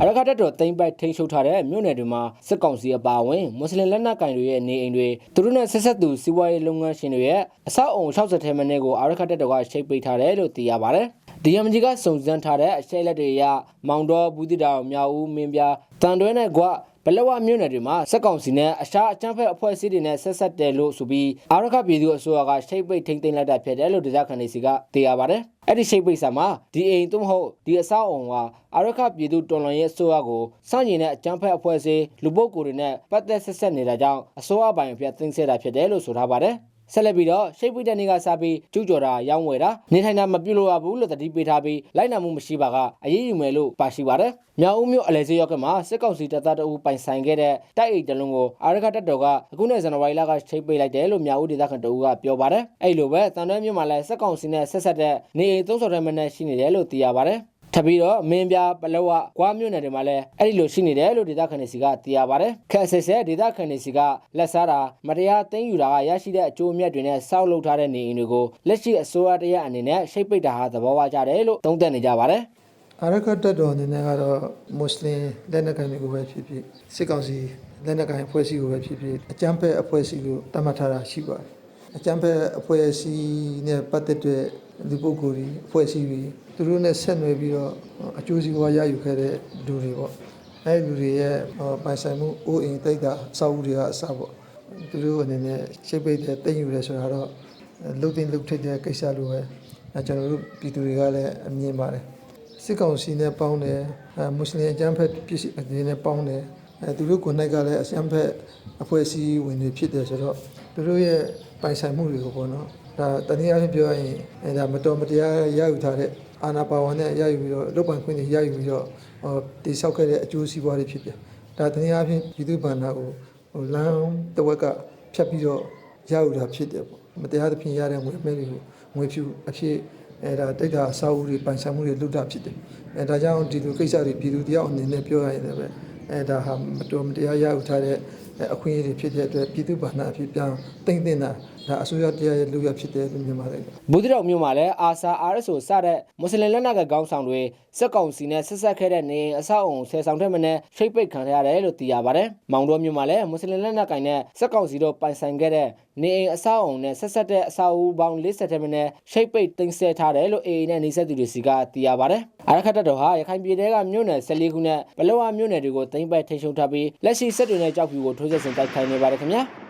အရခတ်တပ်တော်တိမ့်ပိုက်ထိန်းချုပ်ထားတဲ့မြို့နယ်တွေမှာစစ်ကောင်စီအပါအဝင်မွတ်စလင်လက်နက်ကိုင်တွေရဲ့နေအိမ်တွေသူတို့နဲ့ဆက်ဆက်သူစီးပွားရေးလုပ်ငန်းရှင်တွေရဲ့အဆောက်အုံ60ထဲမင်းကိုအရခတ်တပ်တော်ကရှိတ်ပိတ်ထားတယ်လို့သိရပါတယ်။ DMG ကစုံစမ်းထားတဲ့အချက်အလက်တွေအရမောင်တော်ဘူးတိတောင်မြောက်ဦးမင်းပြတန်တွဲနဲ့ကွ ဘလဝမြို့နယ်တွေမှာစက်ကောင်စီနဲ့အရှားအကြမ်းဖက်အဖွဲ့အစည်းတွေနဲ့ဆက်ဆက်တယ်လို့ဆိုပြီးအာရခပြည်သူအစိုးရကရှိတ်ပိတ်ထိန်းသိမ်းလိုက်တာဖြစ်တယ်လို့ဒေသခံတွေစီကသိရပါတယ်။အဲ့ဒီရှိတ်ပိတ်ဆာမှာဒီအိမ်သို့မဟုတ်ဒီအဆောက်အုံကအာရခပြည်သူတော်လှန်ရေးအစိုးရကိုစန့်ကျင်တဲ့အကြမ်းဖက်အဖွဲ့အစည်းလူပုဂ္ဂိုလ်တွေနဲ့ပတ်သက်ဆက်ဆက်နေတာကြောင့်အစိုးရပိုင်အပြတ်သိမ်းဆဲတာဖြစ်တယ်လို့ဆိုထားပါတယ်။ ဆက်လက်ပြီးတော့ရှိတ်ပိတ်တဲ့နေ့ကစပြီးကျူးကျော်တာရောင်းဝယ်တာနေထိုင်တာမပြုလို့ရဘူးလို့တတိပေးထားပြီးလိုက်နာမှုမရှိပါကအရေးယူမယ်လို့ပါရှိပါတယ်။မြောက်ဦးမြို့အလဲစေးရောက်ကမှာစစ်ကောင်စီတပ်သားတအူပိုင်ဆိုင်ခဲ့တဲ့တိုက်အိတ်တလုံးကိုအာရခတပ်တော်ကအခုနေ့ဇန်နဝါရီလကချိတ်ပိတ်လိုက်တယ်လို့မြောက်ဦးဒေသခံတအူကပြောပါတယ်။အဲ့လိုပဲတန်တွဲမြို့မှာလည်းစစ်ကောင်စီနဲ့ဆက်ဆက်တဲ့နေအိမ်သုံးဆော်တဲ့မနဲ့ရှိနေတယ်လို့သိရပါတယ်။ ထပ်ပြီးတော့မင်းပြပလောဝကွာမြို့နယ်တွေမှာလည်းအဲ့ဒီလိုရှိနေတယ်လို့ဒေသခံတွေစီကသိရပါတယ်ခက်ဆစ်ဆဲဒေသခံတွေစီကလက်စားတာမတရားသိမ်းယူတာကရရှိတဲ့အကျိုးအမြတ်တွေနဲ့စောက်လုပ်ထားတဲ့နေအိမ်တွေကိုလက်ရှိအစိုးရတရက်အနေနဲ့ရှိတ်ပိတ်တာဟာသဘောဝကျတယ်လို့သုံးသပ်နေကြပါတယ်အာရခတ်တက်တော်အနေနဲ့ကတော့မွတ်စလင်လက်နက်ကိုင်တွေကိုပဲဖြစ်ဖြစ်စစ်ကောင်စီလက်နက်ကိုင်အဖွဲ့အစည်းကိုပဲဖြစ်ဖြစ်အကြမ်းဖက်အဖွဲ့အစည်းကိုတတ်မှတ်ထားတာရှိပါတယ် အကြမ်းဖက်အဖွဲ့အစည်းနဲ့ပတ်သက်တဲ့လူပုဂ္ဂိုလ်တွေအဖွဲ့အစည်းတွေသူတို့နဲ့ဆက်နွယ်ပြီးတော့အကျိုးစီးပွားရယူခဲ့တဲ့လူတွေပေါ့အဲဒီလူတွေရဲ့ပိုင်ဆိုင်မှုအိုးအိမ်တိတ်တာအဆောက်အဦတွေကအစပေါ့သူတို့အနေနဲ့ရှိတ်ပိတ်တဲ့တိတ်ယူရဲဆိုတာတော့လုတ်တင်လုတ်ထိတ်တဲ့ကိစ္စလိုပဲအဲကျွန်တော်တို့ပြည်သူတွေကလည်းအမြင်ပါတယ်စစ်ကောင်စီနဲ့ပေါင်းတယ်အဲမွတ်စလင်အကြမ်းဖက်ပြည်စီအင်းနဲ့ပေါင်းတယ် အဲသူတို့ကိုယ်၌ကလည်းအကြမ်းဖက်အဖွဲ့အစည်းဝင်တွေဖြစ်တယ်ဆိုတော့သူတို့ရဲ့ပိုင်ဆိုင်မှုတွေကိုပေါ့နော်ဒါတနည်းအားဖြင့်ပြောရရင်အဲဒါမတော်မတရားရယူထားတဲ့အာဏာပါဝင်နဲ့ရယူပြီးတော့လုပ်ပိုင်ခွင့်တွေရယူပြီးတော့ဟောတိဆောက်ခဲ့တဲ့အကျိုးစီးပွားတွေဖြစ်တယ်ဒါတနည်းအားဖြင့်ပြည်သူ့ဘဏ္ဍာကိုဟိုလမ်းတစ်ဝက်ကဖြတ်ပြီးတော့ရယူတာဖြစ်တယ်ပေါ့မတရားသဖြင့်ရတဲ့ငွေမဲတွေကိုငွေဖြူအဖြစ်အဲဒါတိတ်တာအစာအုပ်တွေပိုင်ဆိုင်မှုတွေလွတ်တာဖြစ်တယ်အဲဒါကြောင့်ဒီလိုကိစ္စတွေပြည်သူတယောက်အနေနဲ့ပြောရရင်လည်းပဲ အဲဒါဟာမတော်မတရားရယူထားတဲ့အခွင့်အရေးတွေဖြစ်တဲ့အတွက်ပြည်သူ့ဘာသာအဖြစ်ပြောင်းတိမ့်တင်တာဒါအစိုးရတရားရဲ့လူရဖြစ်တယ်လို့မြင်ပါတယ်ဘူးတိတော်မြို့မှာလည်းအာဆာ RSO စတဲ့မွတ်စလင်လက်နက်ကကောင်းဆောင်တွေစက်ကောင်စီနဲ့ဆက်ဆက်ခဲ့တဲ့နေအိမ်အဆောက်အုံဆယ်ဆောင်ထက်မနည်းရှိတ်ပိတ်ခံရတယ်လို့သိရပါတယ်။မောင်တော်မြို့မှာလည်းမွတ်စလင်လက်နက်ကင်နဲ့စက်ကောင်စီတို့ပိုင်ဆိုင်ခဲ့တဲ့နေအိမ်အဆောက်အုံနဲ့ဆက်ဆက်တဲ့အဆောက်အဦပေါင်း40ထက်မနည်းရှိတ်ပိတ်တင်ဆက်ထားတယ်လို့ AA နဲ့နေဆက်သူတွေစီကသိရပါတယ်။အရခတ်တပ်တော်ဟာရခိုင်ပြည်နယ်ကမြို့နယ်14ခုနဲ့ဘလောဝမြို့နယ်တွေကိုတင်ပိုက်ထိန်းချုပ်ထားပြီးလက်ရှိစစ်တွေနဲ့ကြောက်ဖြူကိုထိုးစစ်ဆင်တိုက်ခိုက်နေပါတယ်ခင်ဗျာ။